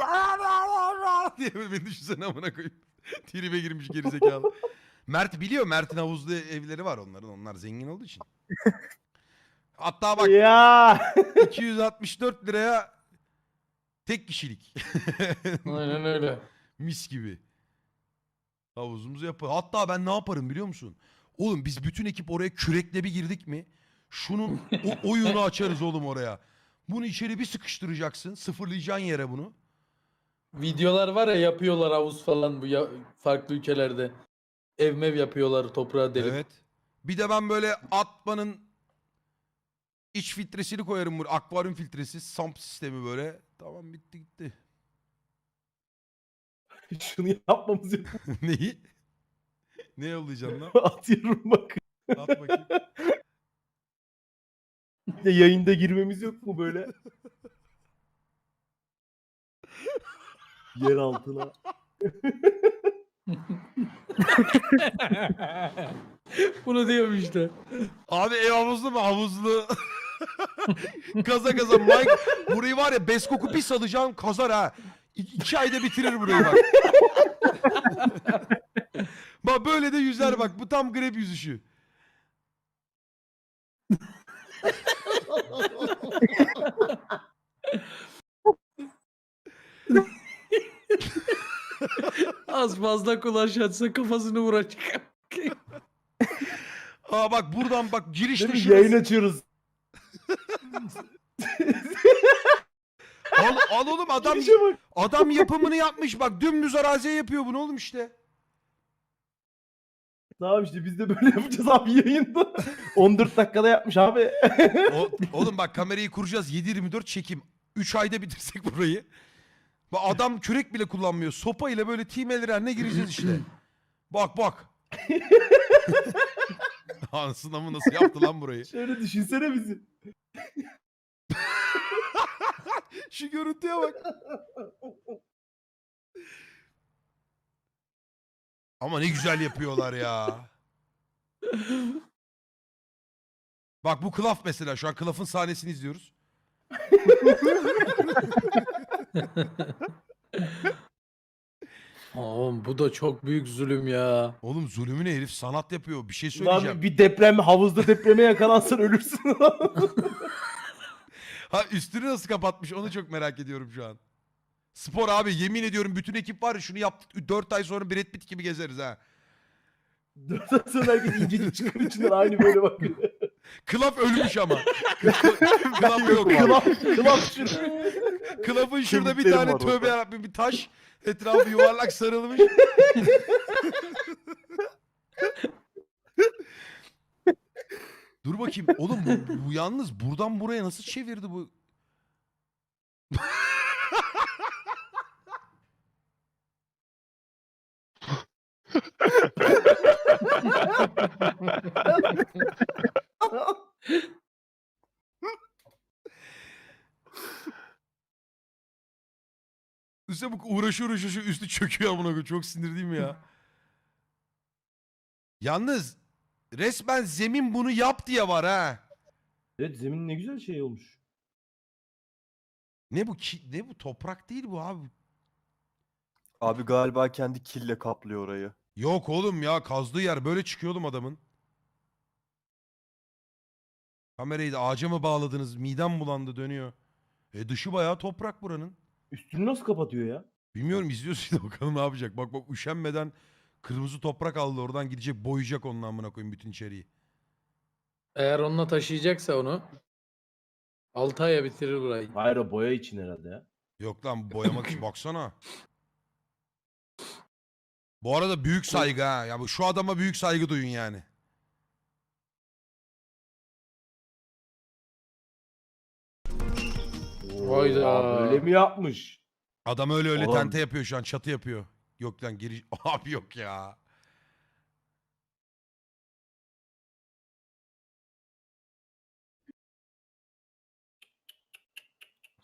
diye böyle beni düşünsene amına koyayım. Tribe girmiş gerizekalı. Mert biliyor Mert'in havuzlu evleri var onların. Onlar zengin olduğu için. Hatta bak Ya. 264 liraya tek kişilik. Aynen öyle. Mis gibi. Havuzumuzu yapar. Hatta ben ne yaparım biliyor musun? Oğlum biz bütün ekip oraya kürekle bir girdik mi? Şunun o oyunu açarız oğlum oraya. Bunu içeri bir sıkıştıracaksın. Sıfırlayacaksın yere bunu. Videolar var ya yapıyorlar havuz falan bu ya, farklı ülkelerde. Ev mev yapıyorlar toprağa delip. Evet. Bir de ben böyle atmanın iç filtresini koyarım buraya. Akvaryum filtresi. Samp sistemi böyle. Tamam bitti gitti. Şunu yapmamız yok. Neyi? Ne yollayacaksın lan? Atıyorum bak. At bakayım. Bir de yayında girmemiz yok mu böyle? Yer altına. Bunu diyorum işte. Abi ev havuzlu mu? Havuzlu. kaza kaza. Mike burayı var ya Beskoku bir salacaksın kazar ha. İ- iki ayda bitirir burayı bak. bak böyle de yüzer bak. Bu tam grep yüzüşü. Az fazla kulaç atsa kafasını vuracak. Aa bak buradan bak girişte Değil mi? şurası. Yayın açıyoruz. Al, al oğlum adam Girişe bak. adam yapımını yapmış bak dümdüz araziye yapıyor bunu oğlum işte. Tamam işte biz de böyle yapacağız abi yayında. 14 dakikada yapmış abi. O, oğlum bak kamerayı kuracağız 7-24 çekim. 3 ayda bitirsek burayı. Bak adam kürek bile kullanmıyor. Sopa ile böyle timeler ne gireceğiz işte. Bak bak. Anasını mı nasıl yaptı lan burayı? Şöyle düşünsene bizi. Şu görüntüye bak. Ama ne güzel yapıyorlar ya. Bak bu Klaf mesela. Şu an Klaf'ın sahnesini izliyoruz. Oğlum bu da çok büyük zulüm ya. Oğlum zulümüne herif sanat yapıyor. Bir şey Lan söyleyeceğim. bir deprem havuzda depreme yakalansan ölürsün. Ha üstünü nasıl kapatmış onu çok merak ediyorum şu an. Spor abi yemin ediyorum bütün ekip var ya şunu yaptık 4 ay sonra Brad Pitt gibi gezeriz ha. Dört ay sonra herkes incecik çıkar içinden aynı böyle bakıyor. Klaf ölmüş ama. Klaf yok. Kılap, kılap şurada. Klaf'ın şurada bir tane tövbe yarabbim bir taş etrafı yuvarlak sarılmış. Dur bakayım. Oğlum bu, bu yalnız buradan buraya nasıl çevirdi bu? Üstüne bu uğraşı uğraşı şu üstü çöküyor amına koyayım. Çok sinir değil mi ya? Yalnız resmen zemin bunu yap diye var ha. Evet zemin ne güzel şey olmuş. Ne bu ki, ne bu toprak değil bu abi. Abi galiba kendi kille kaplıyor orayı. Yok oğlum ya kazdığı yer böyle çıkıyor oğlum adamın. Kamerayı da ağaca mı bağladınız? Midem bulandı dönüyor. E dışı bayağı toprak buranın. Üstünü nasıl kapatıyor ya? Bilmiyorum izliyorsun işte bakalım ne yapacak. Bak bak üşenmeden kırmızı toprak aldı oradan gidecek boyayacak onun amına koyayım bütün içeriği. Eğer onunla taşıyacaksa onu 6 aya bitirir burayı. Hayır o boya için herhalde ya. Yok lan boyamak için baksana. Bu arada büyük saygı ha. Ya bu şu adama büyük saygı duyun yani. Hayda. Aa, Böyle mi yapmış? Adam öyle öyle Oğlum. tente yapıyor şu an çatı yapıyor. Yok lan giriş... Abi yok ya.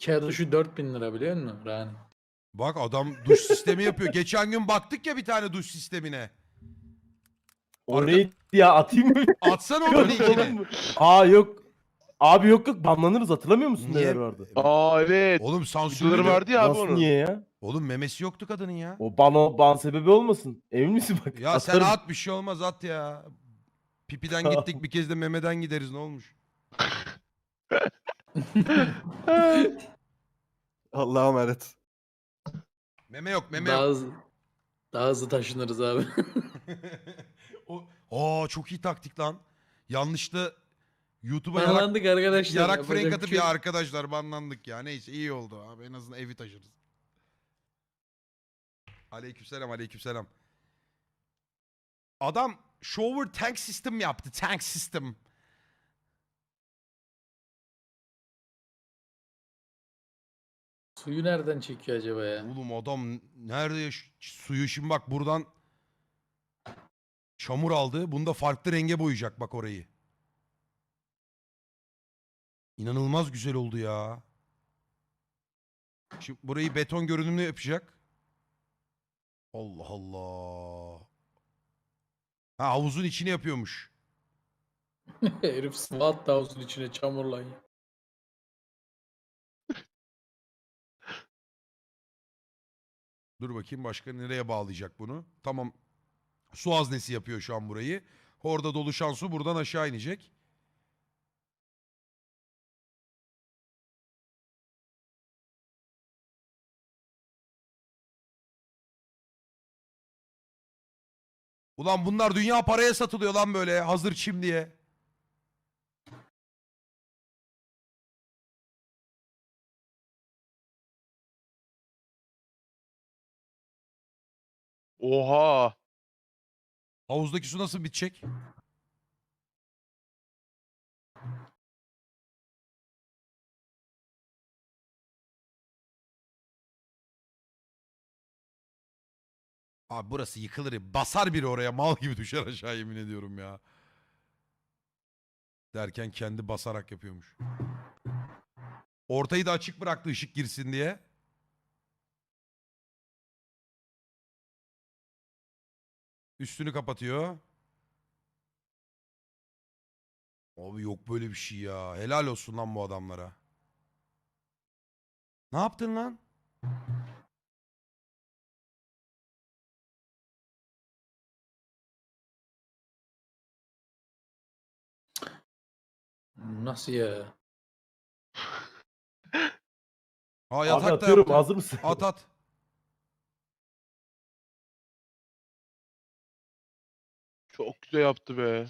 Kağıdı şu 4000 lira biliyor musun Rani? Bak adam duş sistemi yapıyor. Geçen gün baktık ya bir tane duş sistemine. Orayı ya atayım mı? Atsana onu linkini. Aa yok. Abi yok yok banlanırız hatırlamıyor musun Niye? neler vardı? Aa evet. Oğlum Videoları sansürlü. vardı ya abi Nasıl onun. niye ya? Oğlum memesi yoktu kadının ya. O ban o ban sebebi olmasın. Emin misin bak? Ya sen atarım. at bir şey olmaz at ya. Pipiden gittik bir kez de memeden gideriz ne olmuş? Allah'a emanet. Meme yok meme Daha yok. hızlı, daha hızlı taşınırız abi. o, Aa çok iyi taktik lan. Yanlışta YouTube'a yarak, Banlandık arkadaşlar. yarak yapacak frank bir atıp şey ya yok. arkadaşlar banlandık ya. Neyse iyi oldu abi en azından evi taşırız. Aleykümselam aleykümselam. Adam shower tank system yaptı. Tank system. Suyu nereden çekiyor acaba ya? Oğlum adam nerede yaş- suyu şimdi bak buradan çamur aldı. Bunu da farklı renge boyayacak bak orayı. İnanılmaz güzel oldu ya. Şimdi burayı beton görünümlü yapacak. Allah Allah. Ha havuzun içine yapıyormuş. Herif SWAT da olsun içine çamurla. ya. Dur bakayım başka nereye bağlayacak bunu. Tamam. Su haznesi yapıyor şu an burayı. Orada doluşan su buradan aşağı inecek. Ulan bunlar dünya paraya satılıyor lan böyle hazır çim diye. Oha. Havuzdaki su nasıl bitecek? Abi burası yıkılır. Basar biri oraya mal gibi düşer aşağı yemin ediyorum ya. Derken kendi basarak yapıyormuş. Ortayı da açık bıraktı ışık girsin diye. Üstünü kapatıyor. Abi yok böyle bir şey ya. Helal olsun lan bu adamlara. Ne yaptın lan? Nasıl ya? Ha Abi yatak da atıyorum yaptı. hazır mısın? At at. Çok güzel yaptı be.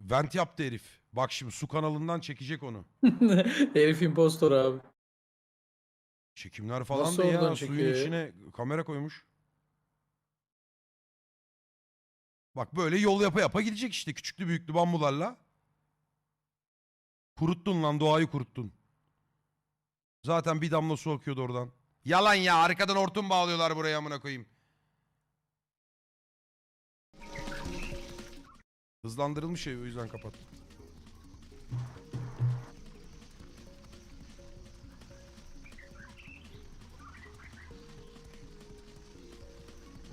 Vent yaptı herif. Bak şimdi su kanalından çekecek onu. Herif impostor abi. Çekimler falan Nasıl da ya. Suyun çekiyor ya? içine kamera koymuş. Bak böyle yol yapa yapa gidecek işte küçüklü büyüklü bambularla. Kuruttun lan doğayı kuruttun. Zaten bir damla su akıyordu oradan. Yalan ya arkadan hortum bağlıyorlar buraya amına koyayım. Hızlandırılmış şey o yüzden kapat.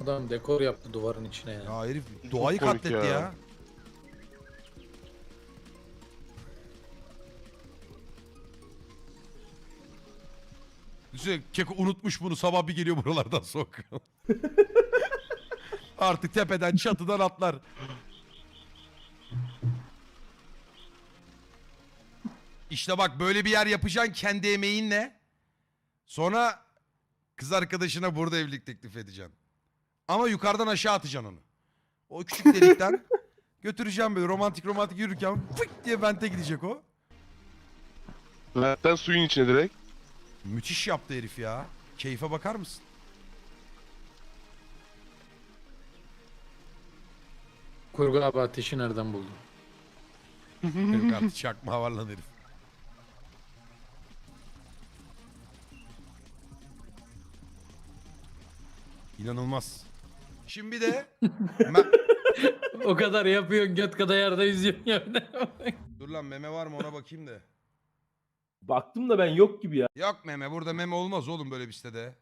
Adam dekor yaptı duvarın içine ya. Ya herif doğayı komik katletti ya. ya. Düşünsene Keko unutmuş bunu sabah bir geliyor buralardan sokuyor. Artık tepeden çatıdan atlar. İşte bak böyle bir yer yapacaksın kendi emeğinle. Sonra kız arkadaşına burada evlilik teklif edeceksin. Ama yukarıdan aşağı atacaksın onu. O küçük delikten götüreceğim böyle romantik romantik yürürken fık diye vente gidecek o. Zaten suyun içine direkt. Müthiş yaptı herif ya. Keyfe bakar mısın? Kurgu abi ateşi nereden buldu? Herif artık çakma var lan herif. İnanılmaz. Şimdi de Me- o kadar yapıyorsun göt kadar yerde yüzüyorsun ya. dur lan meme var mı ona bakayım da. Baktım da ben yok gibi ya. Yok meme burada meme olmaz oğlum böyle bir sitede.